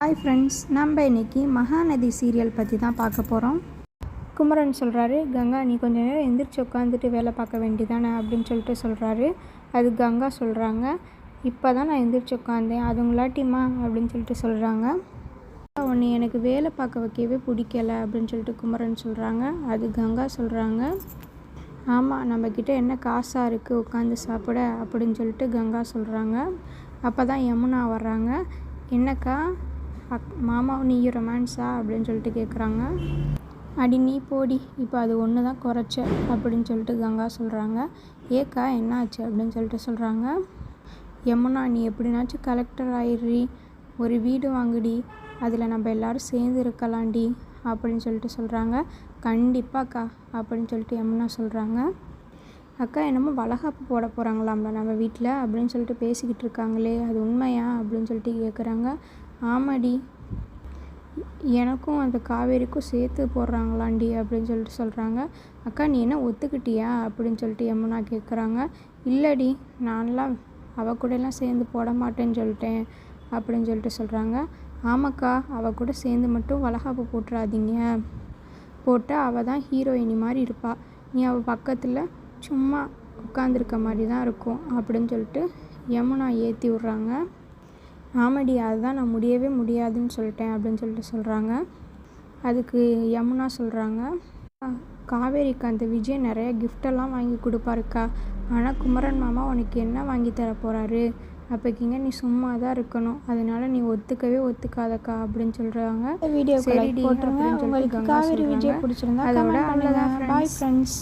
Hi friends நம்ம இன்னைக்கு Mahanadi serial பற்றி தான் பார்க்க போகிறோம் குமரன் சொல்கிறாரு கங்கா நீ கொஞ்ச நேரம் எந்திரிச்சு உட்காந்துட்டு வேலை பார்க்க வேண்டியதானே? அப்படின்னு சொல்லிட்டு சொல்கிறாரு அது கங்கா சொல்கிறாங்க இப்போ தான் நான் எந்திரிச்சு உட்காந்தேன் அதுங்களாட்டிம்மா அப்படின்னு சொல்லிட்டு சொல்கிறாங்க உன்னை எனக்கு வேலை பார்க்க வைக்கவே பிடிக்கல அப்படின்னு சொல்லிட்டு குமரன் சொல்கிறாங்க அது கங்கா சொல்கிறாங்க ஆமாம் நம்மக்கிட்ட என்ன காசாக இருக்குது உட்காந்து சாப்பிட அப்படின்னு சொல்லிட்டு கங்கா சொல்கிறாங்க அப்போ தான் யமுனா வர்றாங்க. என்னக்கா அக் மாமா நீயும் ரொமான்ஸா அப்படின்னு சொல்லிட்டு கேட்குறாங்க அடி நீ போடி. இப்போ அது ஒன்று தான் குறைச்ச அப்படின்னு சொல்லிட்டு கங்கா சொல்கிறாங்க ஏக்கா என்னாச்சு? அப்படின்னு சொல்லிட்டு சொல்கிறாங்க யமுனா நீ எப்படினாச்சும் கலெக்டர் ஆயிடுறி. ஒரு வீடு வாங்குடி. அதில் நம்ம எல்லாரும் சேர்ந்து இருக்கலாம்டி அப்படின்னு சொல்லிட்டு சொல்கிறாங்க கண்டிப்பாக்கா அப்படின்னு சொல்லிட்டு யமுனா சொல்கிறாங்க அக்கா என்னமோ வளகாப்பு போட போகிறாங்களாம்ல நம்ம வீட்டில் அப்படின்னு சொல்லிட்டு பேசிக்கிட்டு இருக்காங்களே அது உண்மையா? அப்படின்னு சொல்லிட்டு கேட்குறாங்க ஆமாடி. எனக்கும் அந்த காவேரிக்கும் சேர்த்து போடுறாங்களாண்டி அப்படின்னு சொல்லிட்டு சொல்கிறாங்க அக்கா நீ என்ன ஒத்துக்கிட்டியா அப்படின்னு சொல்லிட்டு யமுனா கேட்குறாங்க இல்லடி நான்லாம் அவ கூடலாம் சேர்ந்து போட மாட்டேன்னு சொல்லிட்டேன் அப்படின்னு சொல்லிட்டு சொல்கிறாங்க ஆமாக்கா அவ கூட சேர்ந்து மட்டும் வளகாப்பு போட்டுறாதீங்க. போட்டால் அவள் தான் ஹீரோயினி மாதிரி இருப்பாள் நீ அவள் பக்கத்தில் சும்மா உட்காந்துருக்க மாதிரி தான் இருக்கும் அப்படின்னு சொல்லிட்டு யமுனா ஏற்றி விட்றாங்க. ஆமாடி அதுதான் நான் முடியவே முடியாதுன்னு சொல்லிட்டேன் அப்படின்னு சொல்லிட்டு சொல்கிறாங்க அதுக்கு யமுனா சொல்கிறாங்க காவேரிக்கு அந்த விஜய் நிறைய கிஃப்டெல்லாம் வாங்கி கொடுப்பாருக்கா. ஆனால் குமரன் மாமா உனக்கு என்ன வாங்கி தர போகிறாரு அப்போக்கிங்க நீ சும்மா தான் இருக்கணும். அதனால நீ ஒத்துக்கவே ஒத்துக்காதக்கா அப்படின்னு சொல்கிறாங்க வீடியோ போட்டுருங்க உங்களுக்கு காவேரி விஜய். பிடிச்சிருந்தா அதோட அவ்வளோதான் பாய். ஃப்ரெண்ட்ஸ்